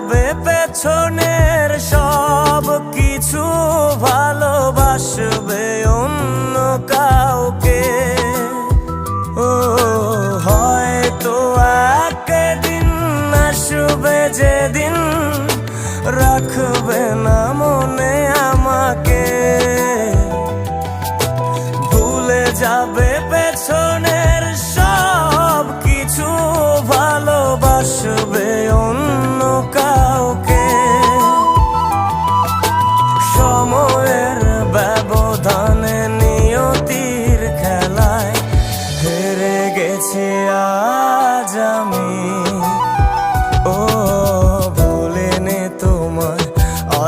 যাবে পেছনের সব কিছু ভালোবাসবে অন্য কাউকে। ও, হয়তো একদিন আসবে যেদিন রাখবে না মনে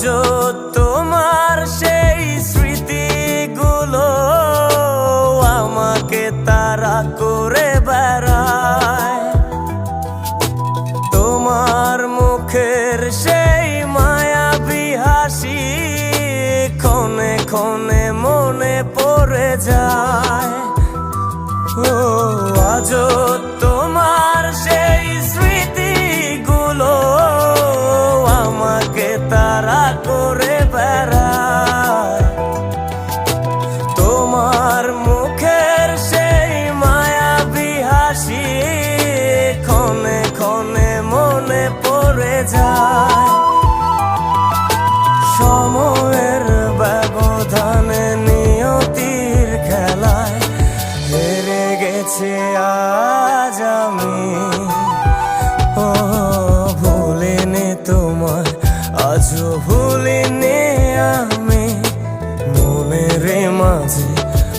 আজও তোমার সেই স্মৃতিগুলো আমাকে তারা করে বেড়ায়। তোমার মুখের সেই মায়াবী হাসি ক্ষণে ক্ষণে মনে পড়ে যায়। ও আজও তোমার